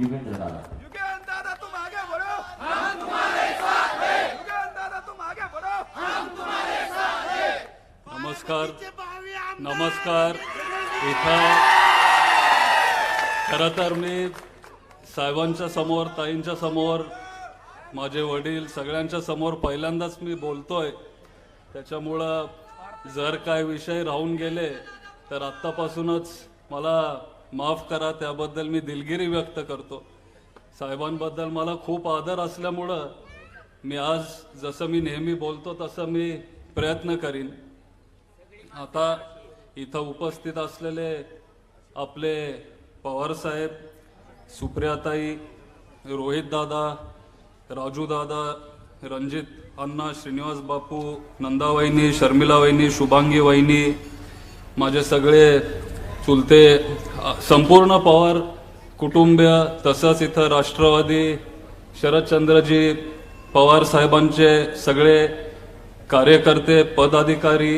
युगेंद्र दादा युगेन दादा तुम आगे बढ़ो हम तुम्हारे साथ हैं युगेन दादा तुम आगे बढ़ो नमस्कार नमस्कार इथं खरं तर मी साहेबांच्या समोर ताईंच्या समोर माझे वडील सगळ्यांच्या समोर पहिल्यांदाच मी बोलतोय त्याच्यामुळं जर काय विषय राहून गेले तर आत्तापासूनच मला माफ करा त्याबद्दल मी दिलगिरी व्यक्त करतो. साहेबांबद्दल मला खूप आदर असल्यामुळं मी आज जसं मी नेहमी बोलतो तसं मी प्रयत्न करीन. आता इथं उपस्थित असलेले आपले पवार साहेब सुप्रियाताई रोहितदादा राजूदादा राजू दादा रणजित अण्णा श्रीनिवास बापू नंदा वहिनी शर्मिला वहिनी शुभांगी वहिनी माझे सगळे चुलते संपूर्ण पवार कुटुंबीय तसंच इथं राष्ट्रवादी शरदचंद्रजी पवार साहेबांचे सगळे कार्यकर्ते पदाधिकारी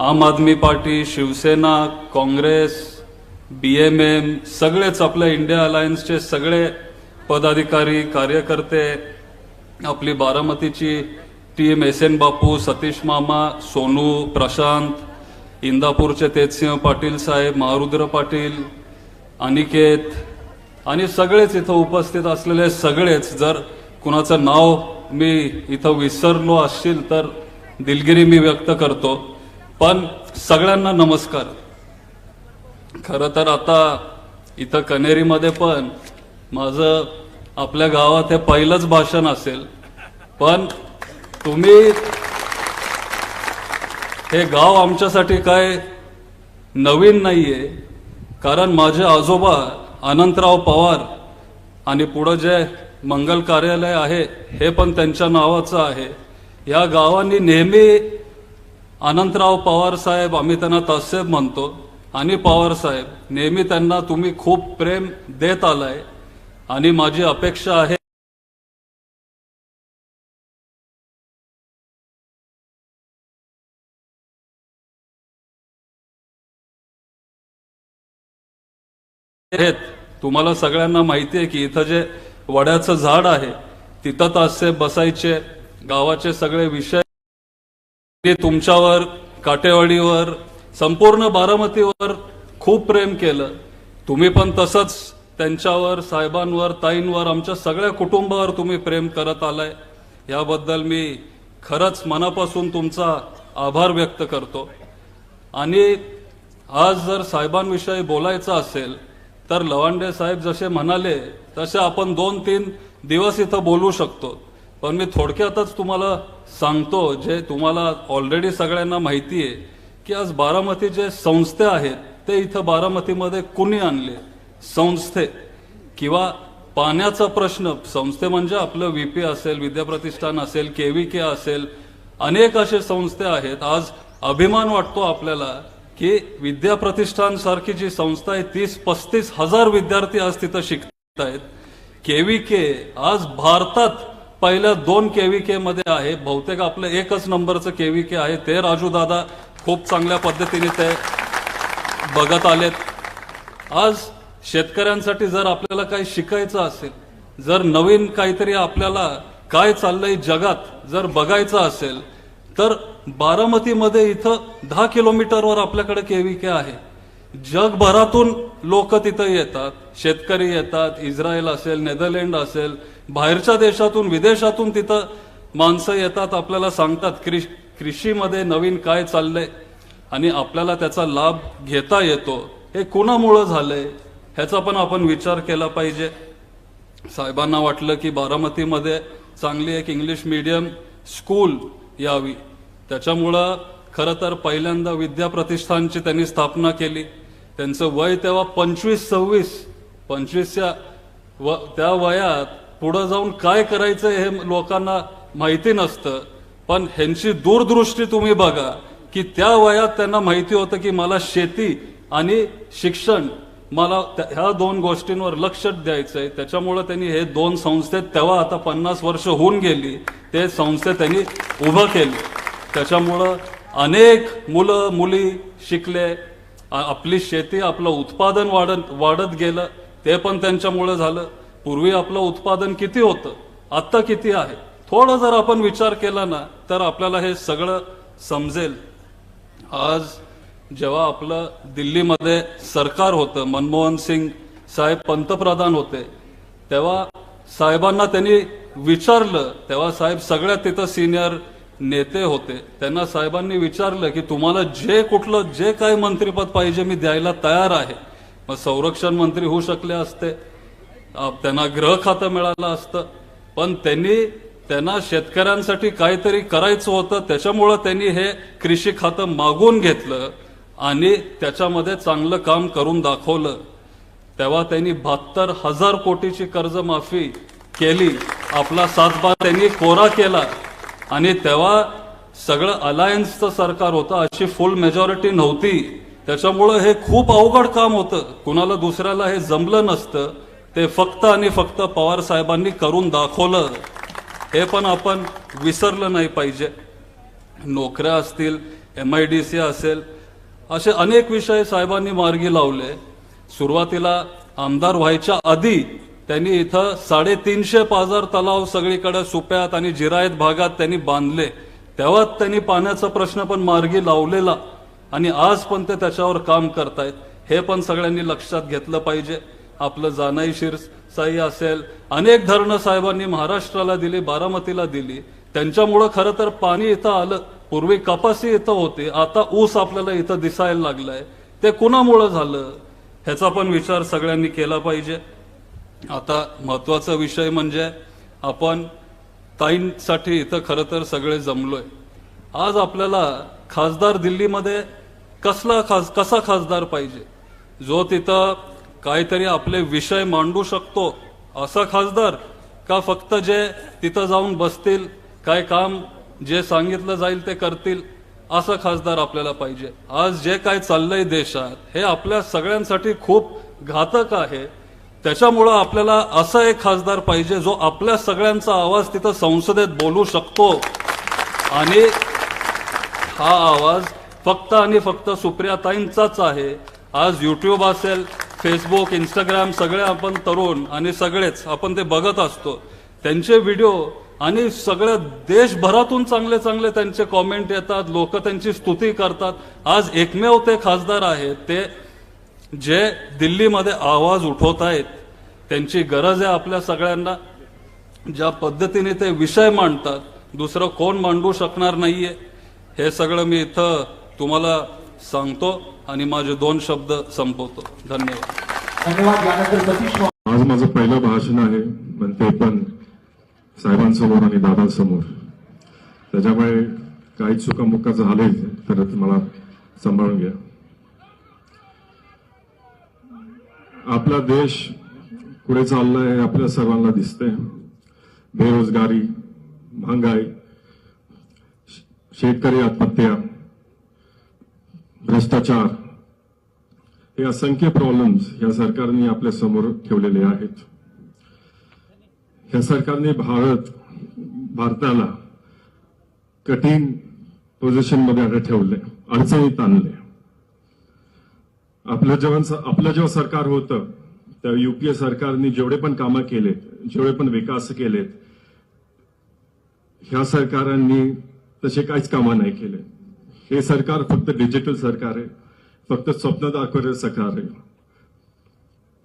Aam Aadmi Party Shiv Sena Congress B M M सगळेच आपल्या इंडिया अलायन्सचे सगळे पदाधिकारी कार्यकर्ते आपली बारामतीची team S N Bapu Satish मामा सोनू प्रशांत इंदापूरचे तेजसिंह पाटील साहेब महारुद्र पाटील अनिकेत आणि सगळेच इथं उपस्थित असलेले सगळेच जर कुणाचं नाव मी इथं विसरलो असतील तर दिलगिरी मी व्यक्त करतो. पण सगळ्यांना नमस्कार. खरं तर आता इथं कनेरीमध्ये पण माझं आपल्या गावात हे पहिलंच भाषण असेल. पण तुम्ही हे गाव आमच्यासाठी काय नवीन नाही आहे कारण माझे आजोबा अनंतराव पवार आणि पुढं जे मंगल कार्यालय आहे हे पण त्यांच्या नावाचं आहे. या गावांनी नेहमी अनंतराव पवार साहेब आम्ही त्यांना तसेब म्हणतो. आणि पवार साहेब नेहमी त्यांना तुम्ही खूप प्रेम देत आलाय. आणि माझी अपेक्षा आहे आहेत. तुम्हाला सगळ्यांना माहिती आहे की इथं जे वड्याचं झाड आहे तिथं तासे बसायचे गावाचे सगळे विषय तुमच्यावर काटेवाडीवर संपूर्ण बारामतीवर खूप प्रेम केलं. तुम्ही पण तसंच त्यांच्यावर साहेबांवर ताईंवर आमच्या सगळ्या कुटुंबावर तुम्ही प्रेम करत आलाय. याबद्दल मी खरंच मनापासून तुमचा आभार व्यक्त करतो. आणि आज जर साहेबांविषयी बोलायचं असेल तर लवांडे साहेब जसे म्हणाले तसे आपण दोन तीन दिवस इथं बोलू शकतो. पण मी थोडक्यातच तुम्हाला सांगतो जे तुम्हाला ऑलरेडी सगळ्यांना माहिती आहे की आज बारामती जे संस्थे आहेत ते इथं बारामतीमध्ये कुणी आणले? संस्थे. किंवा पाण्याचा प्रश्न संस्थे म्हणजे आपलं व्हीपी असेल विद्याप्रतिष्ठान असेल केव्हीके असेल अनेक असे संस्थे आहेत. आज अभिमान वाटतो आपल्याला की विद्या प्रतिष्ठान सारखी जी संस्था आहे तीस पस्तीस हजार विद्यार्थी आज तिथं शिकत आहेत. केव्हीके आज भारतात पहिल्या दोन केव्हीके मध्ये आहे. बहुतेक आपलं एकच नंबरचं केव्हीके आहे. ते राजू दादा खूप चांगल्या पद्धतीने ते बघत आलेत. आज शेतकऱ्यांसाठी जर आपल्याला काही शिकायचं असेल जर नवीन काहीतरी आपल्याला काय चाललंय जगात जर बघायचं असेल तर बारामतीमध्ये इथं दहा किलोमीटरवर आपल्याकडे केविके आहे. जगभरातून लोक तिथं येतात शेतकरी येतात इस्रायल असेल नेदरलँड असेल बाहेरच्या देशातून विदेशातून तिथं माणसं येतात आपल्याला सांगतात कृ कृषीमध्ये नवीन काय चाललंय? आणि आपल्याला त्याचा लाभ घेता येतो. हे कुणामुळं झालंय? ह्याचा पण आपण विचार केला पाहिजे. साहेबांना वाटलं की बारामतीमध्ये चांगली एक इंग्लिश मीडियम स्कूल यावी. त्याच्यामुळं खरं तर पहिल्यांदा विद्या प्रतिष्ठानची त्यांनी स्थापना केली. त्यांचं वय तेव्हा पंचवीस सव्वीस. पंचवीसच्या व त्या वयात पुढं जाऊन काय करायचं हे लोकांना माहिती नसतं. पण ह्यांची दूरदृष्टी तुम्ही बघा की त्या वयात त्यांना माहिती होतं की मला शेती आणि शिक्षण मला त्या- ह्या दोन गोष्टींवर लक्ष द्यायचं आहे त्याच्यामुळे त्यांनी हे दोन संस्थेत तेव्हा आता पन्नास वर्ष होऊन गेली. ते संस्थे त्यांनी उभं केली. त्याच्यामुळं अनेक मुलं मुली शिकले. आपली शेती आपलं उत्पादन वाढत वाढत गेलं. ते पण त्यांच्यामुळं झालं. पूर्वी आपलं उत्पादन किती होतं आत्ता किती आहे? थोडं जर आपण विचार केला ना तर आपल्याला हे सगळं समजेल. आज जेव्हा आपलं दिल्लीमध्ये सरकार होतं मनमोहन सिंग साहेब पंतप्रधान होते तेव्हा साहेबांना त्यांनी विचारलं. तेव्हा साहेब सगळ्यात तिथं सिनियर नेते होते त्यांना साहेबांनी विचारलं की तुम्हाला जे कुठलं जे काही मंत्रीपद पाहिजे मी द्यायला तयार आहे. मग संरक्षण मंत्री होऊ शकले असते त्यांना गृह खातं मिळालं असतं. पण त्यांनी त्यांना शेतकऱ्यांसाठी काहीतरी करायचं होतं त्याच्यामुळं त्यांनी हे कृषी खातं मागून घेतलं आणि त्याच्यामध्ये चांगलं काम करून दाखवलं. तेव्हा त्यांनी बहात्तर हजार कोटीची कर्जमाफी केली. आपला सातबा त्यांनी कोरा केला. आणि तेव्हा सगळं अलायन्सचं सरकार होतं अशी फुल मेजॉरिटी नव्हती. त्याच्यामुळं हे खूप अवघड काम होतं. कुणाला दुसऱ्याला हे जमलं नसतं. ते फक्त आणि फक्त पवार साहेबांनी करून दाखवलं. हे पण आपण विसरलं नाही पाहिजे. नोकऱ्या असतील एम आय डी सी असेल असे अनेक विषय साहेबांनी मार्गी लावले. सुरुवातीला आमदार व्हायच्या आधी त्यांनी इथं साडेतीनशे पाजार तलाव सगळीकडे सुप्यात आणि जिरायत भागात त्यांनी बांधले. तेव्हा त्यांनी पाण्याचा प्रश्न पण मार्गी लावलेला आणि आज पण ते त्याच्यावर काम करतायत. हे पण सगळ्यांनी लक्षात घेतलं पाहिजे. आपलं जानाई शिरसाई असेल अनेक धरणं साहेबांनी महाराष्ट्राला दिली बारामतीला दिली. त्यांच्यामुळं खरं तर पाणी इथं आलं. पूर्वी कपासी इथं होती आता ऊस आपल्याला इथं दिसायला लागलाय. ते कुणामुळं झालं? ह्याचा पण विचार सगळ्यांनी केला पाहिजे. आता महत्त्वाचा विषय म्हणजे आपण ताईंसाठी इथं खरं तर सगळे जमलोय. आज आपल्याला खासदार दिल्लीमध्ये कसला खास कसा खासदार पाहिजे? जो तिथं काहीतरी आपले विषय मांडू शकतो असा खासदार का फक्त जे तिथं जाऊन बसतील काय काम जे सांगितलं जाईल ते करतील असं खासदार आपल्याला पाहिजे? आज जे काय चाललंय देशात हे आपल्या सगळ्यांसाठी खूप घातक आहे. त्याच्यामुळं आपल्याला असा एक खासदार पाहिजे जो आपल्या सगळ्यांचा आवाज तिथं संसदेत बोलू शकतो. आणि हा आवाज फक्त आणि फक्त सुप्रियाताईंचाच आहे. आज युट्यूब असेल फेसबुक इंस्टाग्राम सगळे आपण तरुण आणि सगळेच आपण ते बघत असतो. त्यांचे व्हिडिओ आणि सगळ्या देशभरातून चांगले चांगले त्यांचे कॉमेंट येतात लोक त्यांची स्तुती करतात. आज एकमेव ते खासदार आहेत ते जे दिल्लीमध्ये आवाज उठवत आहेत त्यांची गरज आहे आपल्या सगळ्यांना. ज्या पद्धतीने ते विषय मांडतात दुसरं कोण मांडू शकणार नाहीये हे सगळं मी इथं तुम्हाला सांगतो आणि माझे दोन शब्द संपवतो. धन्यवाद. आज माझं पहिलं भाषण आहे पण ते पण साहेबांसमोर आणि दादांसमोर. त्याच्यामुळे काही चुकामुका झाले तर मला सांभाळून घ्या. आपला देश पुढे चाललाय हे आपल्या सर्वांना दिसतंय. बेरोजगारी महागाई शेतकरी आत्महत्या भ्रष्टाचार हे असंख्य प्रॉब्लेम्स या सरकारने आपल्यासमोर ठेवलेले आहेत. या सरकारने भारत भारताला कठीण पोझिशनमध्ये आता ठेवले अडचणीत आणले आपलं जेव्हा आपलं जेव्हा सरकार होतं त्या युपीए सरकारने जेवढे पण कामं केलेत जेवढे पण विकास केलेत ह्या सरकारांनी तसे काहीच कामं नाही केले. हे सरकार फक्त डिजिटल सरकार आहे फक्त स्वप्न दाखवले सरकार आहे.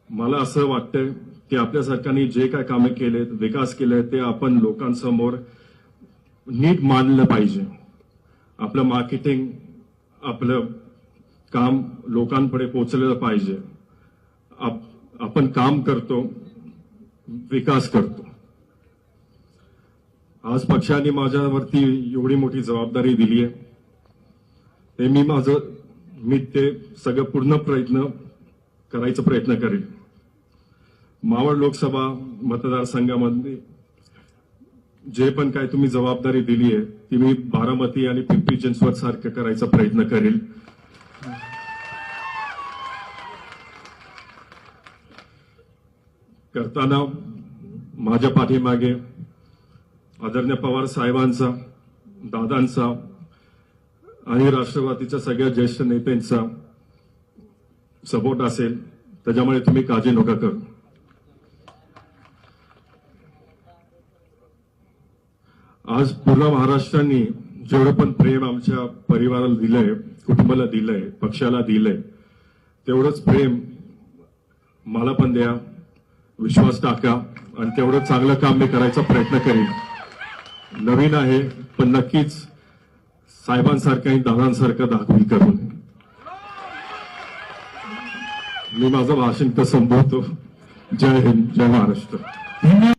मला असं वाटतंय की आपल्या सरकारने जे काय कामं केलेत विकास केले ते आपण लोकांसमोर नीट मांडलं पाहिजे. आपलं मार्केटिंग आपलं काम लोकांपुढे पोहोचलेलं पाहिजे. आपण काम करतो विकास करतो. आज पक्षाने माझ्यावरती एवढी मोठी जबाबदारी दिली आहे. ते मी माझं मी ते सगळं पूर्ण प्रयत्न करायचा प्रयत्न करेन. मावळ लोकसभा मतदारसंघामध्ये जे पण काय तुम्ही जबाबदारी दिली आहे ती मी बारामती आणि पिंपरी चिंचवड सारखं करायचा प्रयत्न करेल. करताना माझ्या पाठीमागे आदरणीय पवार साहेबांचा दादांचा आणि राष्ट्रवादीच्या सगळ्या ज्येष्ठ नेत्यांचा सपोर्ट असेल त्याच्यामुळे तुम्ही काळजी नका कर. आज पूर्ण महाराष्ट्रांनी जेवढं पण प्रेम आमच्या परिवाराला दिलंय कुटुंबाला दिलंय पक्षाला दिलंय तेवढंच प्रेम मला पण द्या. विश्वास टाका आणि तेवढं चांगलं काम मी करायचा प्रयत्न करीन. नवीन आहे पण नक्कीच साहेबांसारखं आणि दादांसारखं दाखवी करून. मी माझं भाषण तर संपवतो. जय हिंद जय महाराष्ट्र. धन्यवाद.